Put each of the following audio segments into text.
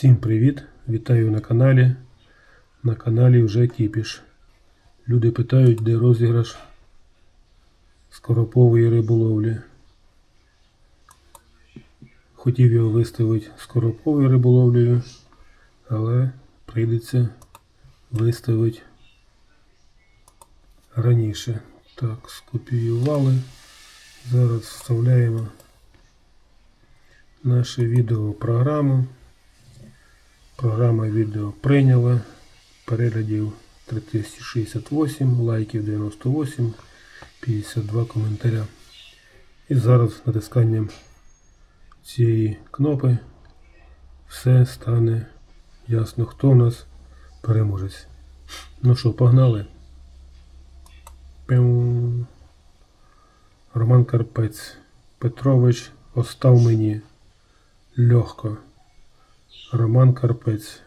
Всім привіт! Вітаю на каналі. На каналі вже Кіпіш. Люди питають, де розіграш скоропової риболовлі. Хотів його виставити скороповою риболовлею, але прийдеться виставити раніше. Так, скопіювали. Зараз вставляємо наше відео програму. Програма відео прийняла. Переглядів 3068, лайків 98, 52 коментаря. І зараз натисканням цієї кнопи все стане ясно, хто у нас переможець. Ну що, погнали? Роман Карпець. Петрович остав мені легко. Роман Карпець.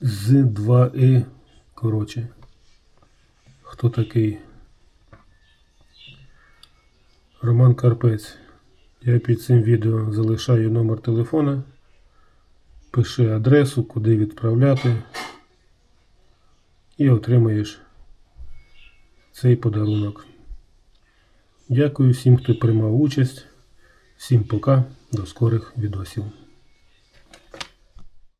З 2И. Коротше. Хто такий? Роман Карпець. Я під цим відео залишаю номер телефона. Пиши адресу, куди відправляти. І отримаєш цей подарунок. Дякую всім, хто приймав участь. Всім пока, до скорих відосів.